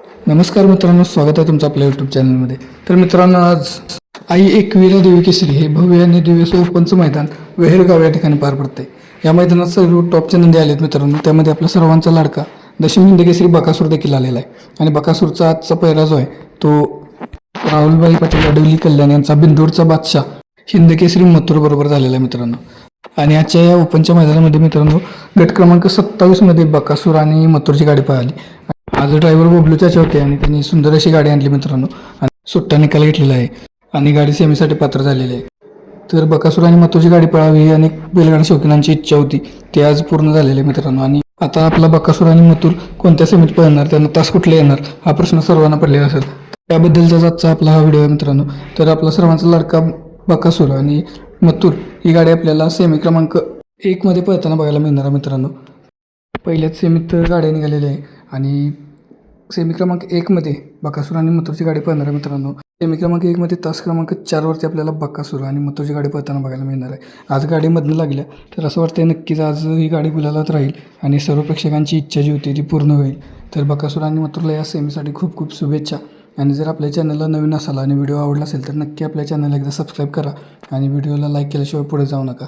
नमस्कार मित्रांनो स्वागत आहे तुमचं आपल्या यूट्यूब चॅनलमध्ये तर मित्रांनो आज आई एकविरा देवी केसरी हे भव्य आणि दिव्य ओपनचं मैदान वेहेरगाव या ठिकाणी पार पडते या मैदानात सर्व टॉपचे नंदी आलेत मित्रांनो त्यामध्ये आपला सर्वांचा लाडका दशम हिंद केसरी बकासूर देखील आलेला आहे. आणि बकासूरचा आजचा पहिला जो आहे तो राहुलबाई पाटील अडवली कल्याण यांचा बिंदूरचा बादशाह हिंद केसरी मथुर बरोबर झालेला आहे मित्रांनो. आणि आजच्या या ओपनच्या मैदानामध्ये मित्रांनो गट क्रमांक सत्तावीसमध्ये बकासूर आणि मथुरची गाडी पळाली. आज ड्रायव्हर बबलू होते आणि त्यांनी सुंदर अशी गाडी आणली मित्रांनो. आणि सुट्टा निकाल घेतलेला आहे. आणि गाडी सेमीसाठी पात्र झालेली आहे. तर बकासूर आणि मथुरची गाडी पळावी ही अनेक बैलगाडी शौकीनांची इच्छा होती. ते आज पूर्ण झालेले आहे मित्रांनो. आणि आता आपला बकासूर आणि मतूर कोणत्या सेमीत पळणार त्यांना तास कुठले येणार हा प्रश्न सर्वांना पडलेला असेल. त्याबद्दलचा आजचा आपला हा व्हिडिओ आहे मित्रांनो. तर आपला सर्वांचा लाडका बकासूर आणि मतूर ही गाडी आपल्याला सेमी क्रमांक एकमध्ये पळताना बघायला मिळणार आहे मित्रांनो. पहिल्याच सेमीत गाड्या निघालेल्या आहे. आणि सेमी क्रमांक एकमध्ये बकासूर आणि मथुरची गाडी पळणार आहे मित्रांनो. सेमी क्रमांक एकमध्ये तास क्रमांक चारवरती आपल्याला बकासूर आणि मथुरची गाडी पळताना बघायला मिळणार आहे. आज गाडीमधनं लागल्या तर असं वाटतं नक्कीच आज ही गाडी गुलालात राहील आणि सर्व प्रेक्षकांची इच्छा जी होती ती पूर्ण होईल. तर बकासूर आणि मथुरला या सेमीसाठी खूप खूप शुभेच्छा. आणि जर आपल्या चॅनलला नवीन असाल आणि व्हिडिओ आवडला असेल तर नक्की आपल्या चॅनलला एकदा सबस्क्राईब करा आणि व्हिडिओला लाईक केल्याशिवाय पुढे जाऊ नका.